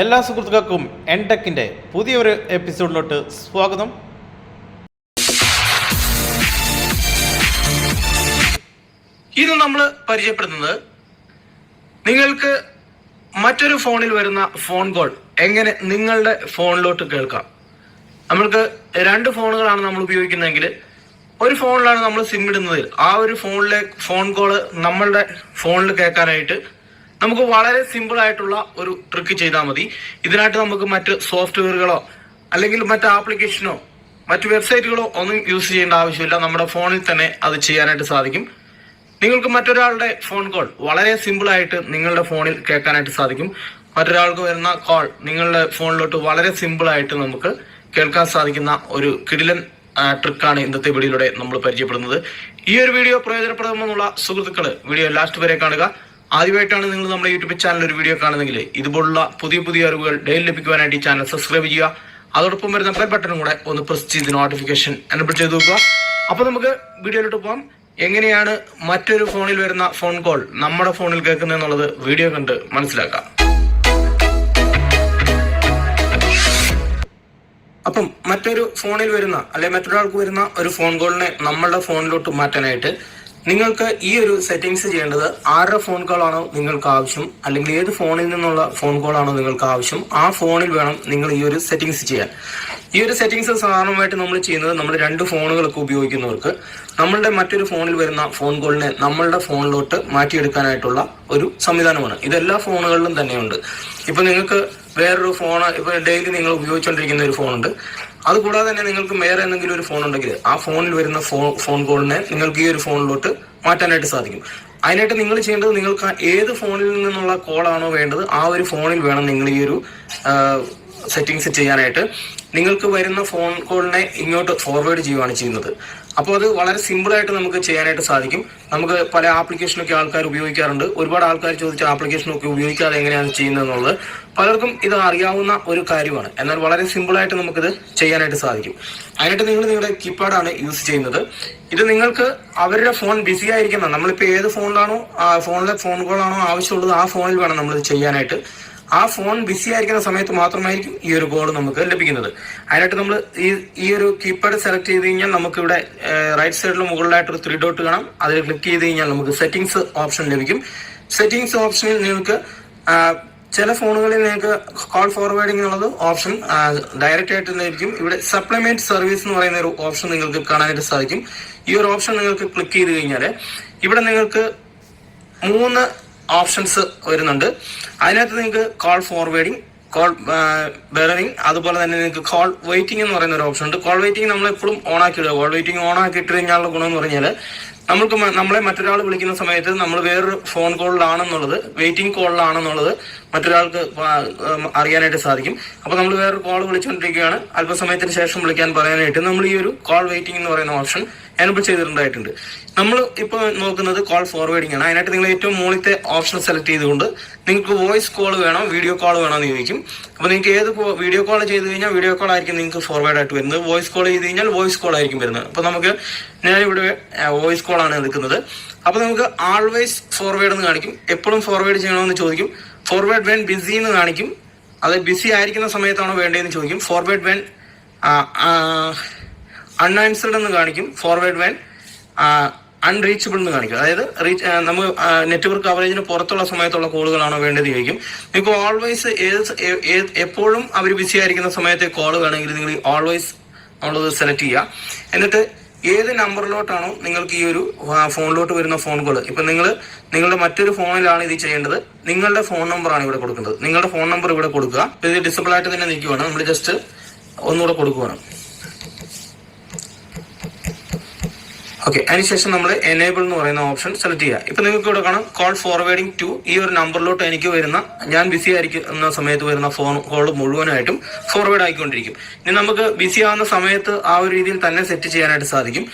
എല്ലാ സുഹൃത്തുക്കൾക്കും എൻടെക്കിന്റെ പുതിയൊരു എപ്പിസോഡിലോട്ട് സ്വാഗതം. ഇത് നമ്മൾ പരിചയപ്പെടുത്തുന്നത് നിങ്ങൾക്ക് മറ്റൊരു ഫോണിൽ വരുന്ന ഫോൺ കോൾ എങ്ങനെ നിങ്ങളുടെ ഫോണിലോട്ട് കേൾക്കാം. നമ്മൾക്ക് രണ്ട് ഫോണുകളാണ് നമ്മൾ ഉപയോഗിക്കുന്നതെങ്കിൽ ഒരു ഫോണിലാണ് നമ്മൾ സിം ഇടുന്നത്. ആ ഒരു ഫോണിലെ ഫോൺ കോൾ നമ്മളുടെ ഫോണിൽ കേൾക്കാനായിട്ട് നമുക്ക് വളരെ സിമ്പിൾ ആയിട്ടുള്ള ഒരു ട്രിക്ക് ചെയ്താൽ മതി. ഇതിനായിട്ട് നമുക്ക് മറ്റ് സോഫ്റ്റ്വെയറുകളോ അല്ലെങ്കിൽ മറ്റ് ആപ്ലിക്കേഷനോ മറ്റ് വെബ്സൈറ്റുകളോ ഒന്നും യൂസ് ചെയ്യേണ്ട ആവശ്യമില്ല. നമ്മുടെ ഫോണിൽ തന്നെ അത് ചെയ്യാനായിട്ട് സാധിക്കും. നിങ്ങൾക്ക് മറ്റൊരാളുടെ ഫോൺ കോൾ വളരെ സിമ്പിൾ ആയിട്ട് നിങ്ങളുടെ ഫോണിൽ കേൾക്കാനായിട്ട് സാധിക്കും. മറ്റൊരാൾക്ക് വരുന്ന കോൾ നിങ്ങളുടെ ഫോണിലോട്ട് വളരെ സിമ്പിൾ ആയിട്ട് നമുക്ക് കേൾക്കാൻ സാധിക്കുന്ന ഒരു കിടിലൻ ട്രിക്കാണ് ഇന്നത്തെ വീഡിയോയിലൂടെ നമ്മൾ പരിചയപ്പെടുന്നത്. ഈ ഒരു വീഡിയോ പ്രയോജനപ്രദമെന്നുള്ള സുഹൃത്തുക്കൾ വീഡിയോ ലാസ്റ്റ് വരെ കാണുക. ആദ്യമായിട്ടാണ് നിങ്ങൾ നമ്മുടെ യൂട്യൂബ് ചാനൽ ഒരു വീഡിയോ കാണുന്നെങ്കിൽ ഇതുപോലുള്ള പുതിയ പുതിയ അറിവുകൾ ഡെയിലി ലഭിക്കുവാനായിട്ട് ചാനൽ സബ്സ്ക്രൈബ് ചെയ്യുക. അതോടൊപ്പം വരുന്ന ബെൽ ബട്ടണും കൂടെ ഒന്ന് പ്രസ് ചെയ്ത് നോട്ടിഫിക്കേഷൻ എനബിൾ ചെയ്ത് നോക്കുക അപ്പൊ നമുക്ക് വീഡിയോയിലോട്ട് പോകാം എങ്ങനെയാണ് മറ്റൊരു ഫോണിൽ വരുന്ന ഫോൺ കോൾ നമ്മുടെ ഫോണിൽ കേൾക്കുന്നത് എന്നുള്ളത് വീഡിയോ കണ്ട് മനസ്സിലാക്കാം. അപ്പം മറ്റൊരു ഫോണിൽ വരുന്ന അല്ലെ മറ്റൊരാൾക്ക് വരുന്ന ഒരു ഫോൺ കോളിനെ നമ്മളുടെ ഫോണിലോട്ട് മാറ്റാനായിട്ട് നിങ്ങൾക്ക് ഈ ഒരു സെറ്റിംഗ്സ് ചെയ്യേണ്ടത് ആരുടെ ഫോൺ കോൾ ആണോ നിങ്ങൾക്ക് ആവശ്യം അല്ലെങ്കിൽ ഏത് ഫോണിൽ നിന്നുള്ള ഫോൺ കോൾ ആണോ നിങ്ങൾക്ക് ആവശ്യം ആ ഫോണിൽ വേണം നിങ്ങൾ ഈ ഒരു സെറ്റിംഗ്സ് ചെയ്യാൻ. ഈ ഒരു സെറ്റിംഗ്സ് സാധാരണമായിട്ട് നമ്മൾ ചെയ്യുന്നത് നമ്മൾ രണ്ട് ഫോണുകളൊക്കെ ഉപയോഗിക്കുന്നവർക്ക് നമ്മളുടെ മറ്റൊരു ഫോണിൽ വരുന്ന ഫോൺ കോളിനെ നമ്മളുടെ ഫോണിലോട്ട് മാറ്റിയെടുക്കാനായിട്ടുള്ള ഒരു സംവിധാനമാണ്. ഇതെല്ലാ ഫോണുകളിലും തന്നെയുണ്ട്. ഇപ്പൊ നിങ്ങൾക്ക് വേറൊരു ഫോൺ ഇപ്പൊ ഡെയിലി നിങ്ങൾ ഉപയോഗിച്ചുകൊണ്ടിരിക്കുന്ന ഒരു ഫോണുണ്ട് അതുകൂടാതെ തന്നെ നിങ്ങൾക്ക് വേറെ എന്തെങ്കിലും ഒരു ഫോൺ ഉണ്ടെങ്കിൽ ആ ഫോണിൽ വരുന്ന ഫോൺ ഫോൺ കോളിനെ നിങ്ങൾക്ക് ഈ ഒരു ഫോണിലോട്ട് മാറ്റാനായിട്ട് സാധിക്കും. അതിനായിട്ട് നിങ്ങൾ ചെയ്യേണ്ടത് നിങ്ങൾക്ക് ഏത് ഫോണിൽ നിന്നുള്ള കോളാണോ വേണ്ടത് ആ ഒരു ഫോണിൽ വേണം നിങ്ങൾ ഈ ഒരു സെറ്റിങ്സ് ചെയ്യാനായിട്ട് നിങ്ങൾക്ക് വരുന്ന ഫോൺ കോളിനെ ഇങ്ങോട്ട് ഫോർവേഡ് ചെയ്യുകയാണ് ചെയ്യുന്നത്. അപ്പോൾ അത് വളരെ സിമ്പിളായിട്ട് നമുക്ക് ചെയ്യാനായിട്ട് സാധിക്കും. നമുക്ക് പല ആപ്ലിക്കേഷനൊക്കെ ആൾക്കാർ ഉപയോഗിക്കാറുണ്ട്. ഒരുപാട് ആൾക്കാർ ചോദിച്ച ആപ്ലിക്കേഷനൊക്കെ ഉപയോഗിക്കാതെ എങ്ങനെയാണ് ചെയ്യുന്നത് എന്നുള്ളത് പലർക്കും ഇത് അറിയാവുന്ന ഒരു കാര്യമാണ്. എന്നാൽ വളരെ സിമ്പിളായിട്ട് നമുക്കിത് ചെയ്യാനായിട്ട് സാധിക്കും. അതിനായിട്ട് നിങ്ങൾ നിങ്ങളുടെ കീപാഡാണ് യൂസ് ചെയ്യുന്നത്. ഇത് നിങ്ങൾക്ക് അവരുടെ ഫോൺ ബിസി ആയിരിക്കുന്ന നമ്മളിപ്പോൾ ഏത് ഫോണിലാണോ ഫോണിലെ ഫോൺ കോളാണോ ആവശ്യമുള്ളത് ആ ഫോണിൽ വേണം നമ്മൾ ചെയ്യാനായിട്ട്. ആ ഫോൺ ബിസി ആയിരിക്കുന്ന സമയത്ത് മാത്രമായിരിക്കും ഈ ഒരു കോൾ നമുക്ക് ലഭിക്കുന്നത്. അതിനായിട്ട് നമ്മൾ ഈ ഈ ഒരു കീപാഡ് സെലക്ട് ചെയ്ത് കഴിഞ്ഞാൽ നമുക്ക് ഇവിടെ റൈറ്റ് സൈഡിൽ മുകളിലായിട്ട് ഒരു ത്രീ ഡോട്ട് കാണാം. അതിൽ ക്ലിക്ക് ചെയ്ത് കഴിഞ്ഞാൽ നമുക്ക് സെറ്റിംഗ്സ് ഓപ്ഷൻ ലഭിക്കും. സെറ്റിംഗ്സ് ഓപ്ഷനിൽ നിങ്ങൾക്ക് ചില ഫോണുകളിൽ നിങ്ങൾക്ക് കോൾ ഫോർവേഡിംഗ് എന്നുള്ളത് ഓപ്ഷൻ ഡയറക്റ്റ് ആയിട്ട് ലഭിക്കും ഇവിടെ സപ്ലിമെന്റ് സർവീസ് എന്ന് പറയുന്ന ഒരു ഓപ്ഷൻ നിങ്ങൾക്ക് കാണാനായിട്ട് സാധിക്കും. ഈ ഒരു ഓപ്ഷൻ നിങ്ങൾക്ക് ക്ലിക്ക് ചെയ്ത് കഴിഞ്ഞാൽ ഇവിടെ നിങ്ങൾക്ക് മൂന്ന് ഓപ്ഷൻസ് വരുന്നുണ്ട്. അതിനകത്ത് നിങ്ങൾക്ക് കോൾ ഫോർവേഡിംഗ് കോൾ ബെററിംഗ് അതുപോലെ തന്നെ നിങ്ങൾക്ക് കോൾ വെയിറ്റിംഗ് എന്ന് പറയുന്ന ഒരു ഓപ്ഷൻ ഉണ്ട്. കോൾ വെയിറ്റിംഗ് നമ്മൾ എപ്പോഴും ഓൺ ആക്കി ഇടുക. കോൾ വെയിറ്റിംഗ് ഓൺ ആക്കി ഇട്ട് കഴിഞ്ഞാലുള്ള ഗുണം എന്ന് പറഞ്ഞാൽ നമ്മൾക്ക് നമ്മളെ മറ്റൊരാൾ വിളിക്കുന്ന സമയത്ത് നമ്മൾ വേറൊരു ഫോൺ കോളിലാണെന്നുള്ളത് വെയിറ്റിംഗ് കോളിലാണെന്നുള്ളത് മറ്റൊരാൾക്ക് അറിയാനായിട്ട് സാധിക്കും. അപ്പൊ നമ്മൾ വേറൊരു കോൾ വിളിച്ചുകൊണ്ടിരിക്കുകയാണ് അല്പസമയത്തിന് ശേഷം വിളിക്കാൻ പറയാനായിട്ട് നമ്മൾ ഈ ഒരു കോൾ വെയിറ്റിംഗ് എന്ന് പറയുന്ന ഓപ്ഷൻ എനബിൾ ചെയ്തിട്ടുണ്ടായിട്ടുണ്ട്. നമ്മൾ ഇപ്പോൾ നോക്കുന്നത് കോൾ ഫോർവേഡിംഗ് ആണ്. അതിനായിട്ട് നിങ്ങൾ ഏറ്റവും മുകളിലത്തെ ഓപ്ഷൻ സെലക്ട് ചെയ്തുകൊണ്ട് നിങ്ങൾക്ക് വോയിസ് കോൾ വേണോ വീഡിയോ കോൾ വേണോ എന്ന് ചോദിക്കും. അപ്പോൾ നിങ്ങൾക്ക് ഏത് വീഡിയോ കോൾ ചെയ്ത് കഴിഞ്ഞാൽ വീഡിയോ കോൾ ആയിരിക്കും നിങ്ങൾക്ക് ഫോർവേഡ് ആയിട്ട് വരുന്നത്. വോയിസ് കോൾ ചെയ്ത് കഴിഞ്ഞാൽ വോയിസ് കോൾ ആയിരിക്കും വരുന്നത്. അപ്പോൾ നമുക്ക് ഞാനിവിടെ വോയിസ് കോൾ ആണ് എടുക്കുന്നത്. അപ്പോൾ നമുക്ക് ആൾവേസ് ഫോർവേഡ് എന്ന് കാണിക്കും. എപ്പോഴും ഫോർവേഡ് ചെയ്യണമെന്ന് ചോദിക്കും. ഫോർവേഡ് വെൻ ബിസി എന്ന് കാണിക്കും. അത് ബിസി ആയിരിക്കുന്ന സമയത്താണോ വേണ്ടതെന്ന് ചോദിക്കും. ഫോർവേഡ് വെൻ അൺആൻസർഡ് എന്ന് കാണിക്കും ഫോർവേഡ് വാൻ അൺറീച്ചബിൾ എന്ന് കാണിക്കും. അതായത് റീച്ച് നമുക്ക് നെറ്റ്വർക്ക് കവറേജിന് പുറത്തുള്ള സമയത്തുള്ള കോളുകളാണോ വേണ്ടത് ചോദിക്കും. നിങ്ങൾക്ക് ഓൾവേസ് ഏത് എപ്പോഴും അവർ ബിസി ആയിരിക്കുന്ന സമയത്തെ കോൾ വേണമെങ്കിൽ നിങ്ങൾ ഓൾവേസ് ഉള്ളത് സെലക്ട് ചെയ്യുക. എന്നിട്ട് ഏത് നമ്പറിലോട്ടാണോ നിങ്ങൾക്ക് ഈ ഒരു ഫോണിലോട്ട് വരുന്ന ഫോൺ കോൾ ഇപ്പൊ നിങ്ങൾ നിങ്ങളുടെ മറ്റൊരു ഫോണിലാണ് ഇത് ചെയ്യേണ്ടത്. നിങ്ങളുടെ ഫോൺ നമ്പറാണ് ഇവിടെ കൊടുക്കേണ്ടത്. നിങ്ങളുടെ ഫോൺ നമ്പർ ഇവിടെ കൊടുക്കുക. ഇത് ഡിസബിൾ ആയിട്ട് തന്നെ നിൽക്കുവാണ്. നമ്മൾ ജസ്റ്റ് ഒന്നുകൂടെ കൊടുക്കുവാണ്. ഓക്കെ അതിനുശേഷം നമ്മൾ എനേബിൾ എന്ന് പറയുന്ന ഓപ്ഷൻ സെലക്ട് ചെയ്യുക. ഇപ്പൊ നിങ്ങൾക്ക് ഇവിടെ കാണാം കോൾ ഫോർവേഡിംഗ് ടു ഈ ഒരു നമ്പറിലോട്ട് എനിക്ക് വരുന്ന ഞാൻ ബിസി ആയിരിക്കുന്ന സമയത്ത് വരുന്ന ഫോൺ കോൾ മുഴുവനായിട്ടും ഫോർവേഡ് ആയിക്കൊണ്ടിരിക്കും. ഇനി നമുക്ക് ബിസി ആവുന്ന സമയത്ത് ആ ഒരു രീതിയിൽ തന്നെ സെറ്റ് ചെയ്യാനായിട്ട് സാധിക്കും.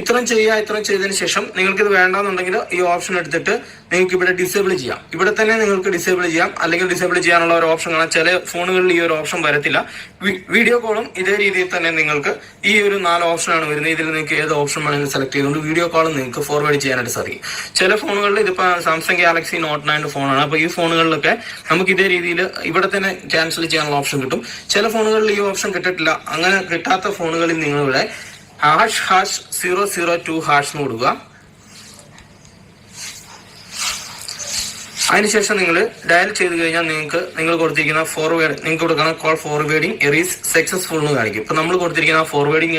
ഇത്രയും ചെയ്യുക ഇത്രയും ചെയ്തതിന് ശേഷം നിങ്ങൾക്ക് ഇത് വേണ്ടെന്നുണ്ടെങ്കിൽ ഈ ഓപ്ഷൻ എടുത്തിട്ട് നിങ്ങൾക്ക് ഇവിടെ ഡിസേബിൾ ചെയ്യാം. ഇവിടെ തന്നെ നിങ്ങൾക്ക് ഡിസേബിൾ ചെയ്യാം. അല്ലെങ്കിൽ ഡിസേബിൾ ചെയ്യാനുള്ള ഒരു ഓപ്ഷൻ കാണാം. ചില ഫോണുകളിൽ ഈ ഒരു ഓപ്ഷൻ വരത്തില്ല. വീഡിയോ കോളും ഇതേ രീതിയിൽ തന്നെ നിങ്ങൾക്ക് ഈ ഒരു നാല് ഓപ്ഷനാണ് വരുന്നത്. ഇതിൽ നിങ്ങൾക്ക് ഏത് ഓപ്ഷൻ വേണമെങ്കിലും സെലക്ട് ചെയ്തുകൊണ്ട് വീഡിയോ കോളും നിങ്ങൾക്ക് ഫോർവേഡ് ചെയ്യാനായിട്ട് സാധിക്കും. ചില ഫോണുകളിൽ ഇതിപ്പോ സാംസങ് ഗാലക്സി നോട്ട് നയൻ ഫോണാണ് അപ്പോൾ ഈ ഫോണുകളിലൊക്കെ നമുക്ക് ഇതേ രീതിയിൽ ഇവിടെ തന്നെ ക്യാൻസൽ ചെയ്യാനുള്ള ഓപ്ഷൻ കിട്ടും. ചില ഫോണുകളിൽ ഈ ഓപ്ഷൻ കിട്ടിട്ടില്ല അങ്ങനെ കിട്ടാത്ത ഫോണുകളിൽ നിങ്ങളിവിടെ hash hash zero zero two hash എന്ന് കൊടുക്കുക. അതിനുശേഷം നിങ്ങൾ ഡയൽ ചെയ്ത് കഴിഞ്ഞാൽ നിങ്ങൾക്ക് നിങ്ങൾ കൊടുത്തിരിക്കുന്ന ഫോർവേഡ് നിങ്ങൾക്ക് കൊടുക്കുന്ന കോൾ ഫോർവേഡിങ് എറീസ് സക്സസ്ഫുൾ എന്ന് കാണിക്കും. ഇപ്പൊ നമ്മൾ കൊടുത്തിരിക്കുന്ന ഫോർവേഡിങ്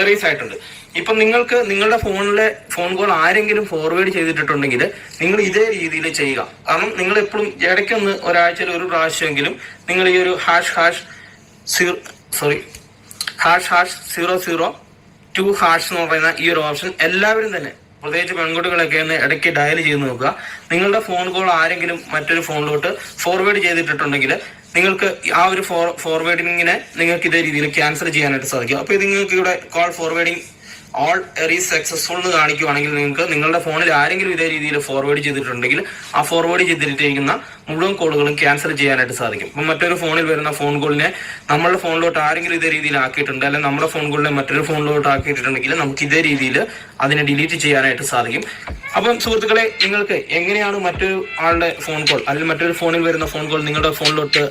എറീസ് ആയിട്ടുണ്ട്. ഇപ്പൊ നിങ്ങൾക്ക് നിങ്ങളുടെ ഫോണിലെ ഫോൺ കോൾ ആരെങ്കിലും ഫോർവേഡ് ചെയ്തിട്ടുണ്ടെങ്കിൽ നിങ്ങൾ ഇതേ രീതിയിൽ ചെയ്യുക. കാരണം നിങ്ങൾ എപ്പോഴും ഇടയ്ക്കൊന്ന് ഒരാഴ്ചയിൽ ഒരു പ്രാവശ്യമെങ്കിലും നിങ്ങൾ ഈ ഒരു hash hash sorry hash hash zero zero two hash എന്ന് പറയുന്ന ഈ ഒരു ഓപ്ഷൻ എല്ലാവരും തന്നെ പ്രത്യേകിച്ച് പെൺകുട്ടികളൊക്കെ ഒന്ന് ഇടയ്ക്ക് ഡയൽ ചെയ്ത് നോക്കുക. നിങ്ങളുടെ ഫോൺ കോൾ ആരെങ്കിലും മറ്റൊരു ഫോണിലോട്ട് ഫോർവേഡ് ചെയ്തിട്ടുണ്ടെങ്കിൽ നിങ്ങൾക്ക് ആ ഒരു ഫോർ ഫോർവേഡിങ്ങിനെ നിങ്ങൾക്ക് ഇതേ രീതിയിൽ ക്യാൻസൽ ചെയ്യാനായിട്ട് സാധിക്കും. അപ്പോൾ നിങ്ങൾക്ക് ഇവിടെ കോൾ ഫോർവേഡിങ് ഓൾ എറി സക്സസ്ഫുൾ എന്ന് കാണിക്കുവാണെങ്കിൽ നിങ്ങൾക്ക് നിങ്ങളുടെ ഫോണിൽ ആരെങ്കിലും ഇതേ രീതിയിൽ ഫോർവേഡ് ചെയ്തിട്ടുണ്ടെങ്കിൽ ആ ഫോർവേഡ് ചെയ്തിട്ടിരിക്കുന്ന മുഴുവൻ കോളുകളും ക്യാൻസൽ ചെയ്യാനായിട്ട് സാധിക്കും. അപ്പം മറ്റൊരു ഫോണിൽ വരുന്ന ഫോൺ കോളിനെ നമ്മളുടെ ഫോണിലോട്ട് ആരെങ്കിലും ഇതേ രീതിയിൽ ആക്കിയിട്ടുണ്ട് അല്ലെങ്കിൽ നമ്മുടെ ഫോൺ കോളിനെ മറ്റൊരു ഫോണിലോട്ട് ആക്കിയിട്ടുണ്ടെങ്കിൽ നമുക്ക് ഇതേ രീതിയിൽ അതിനെ ഡിലീറ്റ് ചെയ്യാനായിട്ട് സാധിക്കും. അപ്പം സുഹൃത്തുക്കളെ നിങ്ങൾക്ക് എങ്ങനെയാണ് മറ്റൊരു ആളുടെ ഫോൺ കോൾ അല്ലെങ്കിൽ മറ്റൊരു ഫോണിൽ വരുന്ന ഫോൺ കോൾ നിങ്ങളുടെ ഫോണിലോട്ട്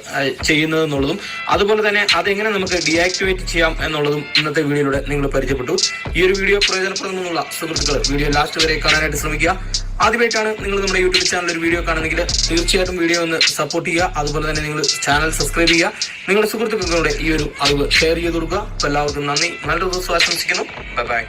ചെയ്യുന്നത് എന്നുള്ളതും അതുപോലെ തന്നെ അതെങ്ങനെ നമുക്ക് ഡിയാക്ടിവേറ്റ് ചെയ്യാം എന്നുള്ളതും ഇന്നത്തെ വീഡിയോയിലൂടെ നിങ്ങൾ പരിചയപ്പെട്ടു. ഈ ഒരു വീഡിയോ പ്രയോജനപ്രദമെന്നുള്ള സുഹൃത്തുക്കൾ വീഡിയോ ലാസ്റ്റ് വരെ കാണാനായിട്ട് ശ്രമിക്കുക. ആദ്യമായിട്ടാണ് നിങ്ങൾ നമ്മുടെ യൂട്യൂബ് ചാനൽ ഒരു വീഡിയോ കാണുന്നെങ്കിൽ തീർച്ചയായിട്ടും വീഡിയോ ഒന്ന് സപ്പോർട്ട് ചെയ്യുക. അതുപോലെ തന്നെ നിങ്ങൾ ചാനൽ സബ്സ്ക്രൈബ് ചെയ്യുക. നിങ്ങളുടെ സുഹൃത്തുക്കളുടെ ഈ ഒരു അറിവ് ഷെയർ ചെയ്ത് കൊടുക്കുക. എല്ലാവർക്കും നന്ദി. നല്ലൊരു ദിവസം ആശംസിക്കുന്നു. Bye bye